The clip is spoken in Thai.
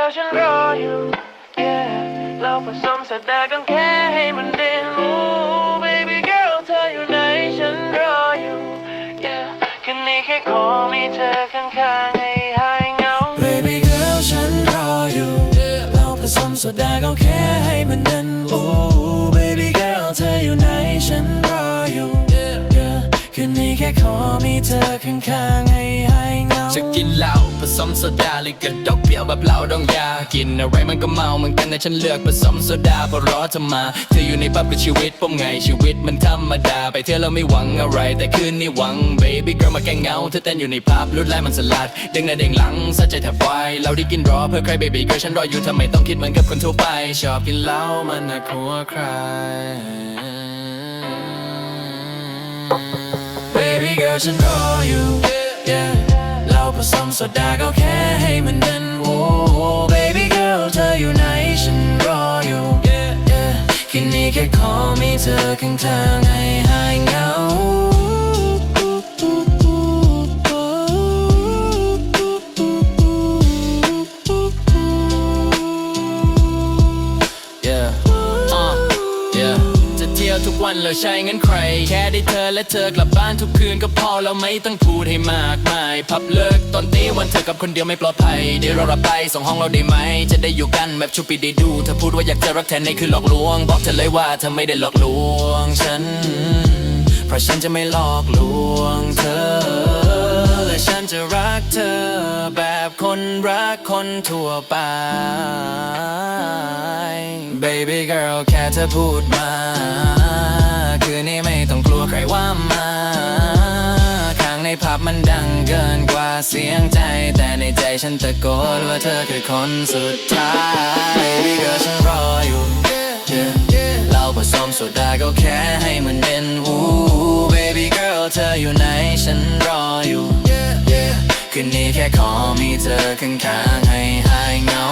girl ฉันรออยู่ yeah เราผสมสดากันแค่ให้มันเด่น Ooh baby girl เธออยู่ไหนฉันรออยู่ yeah คืนนี้แค่ขอมีเธอข้างๆ แค่ขอมีเธอข้างๆให้หายเหงาจะกินเหล้าผสมโซดาหรือกระดกเปรี้ยวแบบเหล้าดองยา กินอะไรมันก็เมาเหมือนกันแต่ฉันเลือกผสมโซดาเพราะรอเธอมาเธออยู่ในปั๊บกับชีวิตผมไงชีวิตมันธรรมดา ไปเที่ยวเราไม่หวังอะไร แต่คืนนี้หวัง baby girl มาแกงเงาเธอเต้นอยู่ในภาพลุดไล่มันสลัดเด้งหน้าเด้งหลังสัใจแทบวายเราได้กินรอเพื่อใคร baby girl ฉันรออยู่ทำไมต้องคิดเหมือนกับคนทั่วไป ชอบกินเหล้ามันน่ากลัวใคร ฉันรออยู่ yeah เราผสมโซดาก็แค่ให้มันเด่น Ooh baby girl เธออยู่ไหนฉันรออยู่ yeah yeah คืนนี้แค่ขอมีเธอข้างทางให้หายเหงา ยวทุกวันแล้วใช้เงินใคร แค่ได้เธอและเธอกลับบ้านทุกคืนก็พอแล้วไม่ต้องพูดให้มากมาย พับเลิกตอนตีวันเธอกับคนเดียวไม่ปลอดภัยเดี๋ยวเรารับไปส่งห้องเราได้ไหม จะได้อยู่กันแบบชุบปีได้ดูเธอพูดว่าอยากจะรักแทนในคือหลอกลวง บอกเธอเลยว่าเธอไม่ได้หลอกลวงฉัน เพราะฉันจะไม่หลอกลวงเธอและฉันจะรักเธอแบบคนรักคนทั่วไป Baby girl แค่เธอพูดมา คืนนี้ไม่ต้องกลัวใครว่ามาข้างในผับมันดังเกินกว่าเสียงใจ แต่ในใจฉันตะโกนว่าเธอคือคนสุดท้าย Baby girl ฉันรออยู่ Yeah เราผสมโซดาก็แค่ให้มันเด่น Ooh baby girl เธออยู่ไหนฉันรออยู่คืนนี้แค่ขอมีเธอข้างๆให้หายเหงา